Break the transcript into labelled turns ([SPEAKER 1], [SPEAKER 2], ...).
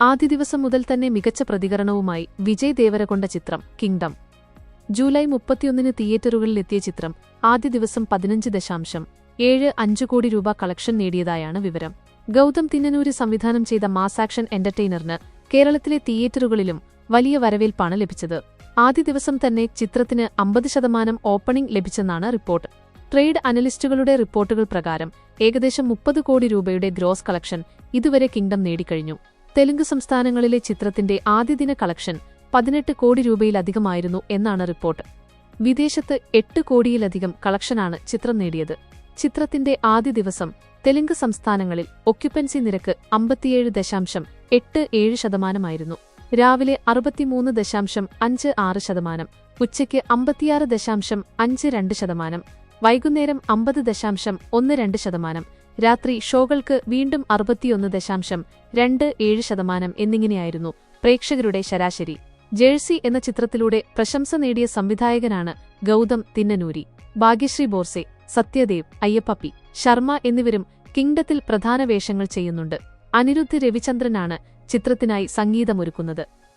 [SPEAKER 1] ആദ്യ ദിവസം മുതൽ തന്നെ മികച്ച പ്രതികരണവുമായി വിജയ് ദേവരകൊണ്ട ചിത്രം കിങ്ഡം. ജൂലൈ മുപ്പത്തിയൊന്നിന് തിയേറ്ററുകളിലെത്തിയ ചിത്രം ആദ്യ ദിവസം പതിനഞ്ച് ദശാംശം ഏഴ് അഞ്ച് കോടി രൂപ കളക്ഷൻ നേടിയതായാണ് വിവരം. ഗൗതം തിന്നനൂര് സംവിധാനം ചെയ്ത മാസ് ആക്ഷൻ എന്റർടൈനറിന് കേരളത്തിലെ തിയേറ്ററുകളിലും വലിയ വരവേൽപ്പാണ് ലഭിച്ചത്. ആദ്യ ദിവസം തന്നെ ചിത്രത്തിന് അമ്പത് ശതമാനം ഓപ്പണിംഗ് ലഭിച്ചെന്നാണ് റിപ്പോർട്ട്. ട്രേഡ് അനലിസ്റ്റുകളുടെ റിപ്പോർട്ടുകൾ പ്രകാരം ഏകദേശം മുപ്പത് കോടി രൂപയുടെ ഗ്രോസ് കളക്ഷൻ ഇതുവരെ കിങ്ഡം നേടിക്കഴിഞ്ഞു. തെലുങ്ക് സംസ്ഥാനങ്ങളിലെ ചിത്രത്തിന്റെ ആദ്യദിന കളക്ഷൻ പതിനെട്ട് കോടി രൂപയിലധികമായിരുന്നു എന്നാണ് റിപ്പോർട്ട്. വിദേശത്ത് എട്ട് കോടിയിലധികം കളക്ഷനാണ് ചിത്രം നേടിയത്. ചിത്രത്തിന്റെ ആദ്യ ദിവസം തെലുങ്ക് സംസ്ഥാനങ്ങളിൽ ഒക്യുപ്പൻസി നിരക്ക് അമ്പത്തിയേഴ് ദശാംശം എട്ട് ഏഴ് ശതമാനമായിരുന്നു. രാവിലെ അറുപത്തിമൂന്ന് ദശാംശം അഞ്ച് ആറ് ശതമാനം ഉച്ചയ്ക്ക് അമ്പത്തിയാറ് ദശാംശം അഞ്ച് രണ്ട് ശതമാനം വൈകുന്നേരം അമ്പത് ദശാംശം ഒന്ന് രണ്ട് ശതമാനം രാത്രി ഷോകൾക്ക് വീണ്ടും അറുപത്തിയൊന്ന് ദശാംശം രണ്ട് ഏഴ് ശതമാനം എന്നിങ്ങനെയായിരുന്നു പ്രേക്ഷകരുടെ ശരാശരി. ജേഴ്സി എന്ന ചിത്രത്തിലൂടെ പ്രശംസ നേടിയ സംവിധായകനാണ് ഗൗതം തിന്നനൂരി. ഭാഗ്യശ്രീ ബോർസെ സത്യദേവ് അയ്യപ്പപ്പി ശർമ്മ എന്നിവരും കിങ്ഡത്തിൽ പ്രധാന വേഷങ്ങൾ ചെയ്യുന്നുണ്ട്. അനിരുദ്ധ് രവിചന്ദ്രനാണ് ചിത്രത്തിനായി സംഗീതമൊരുക്കുന്നത്.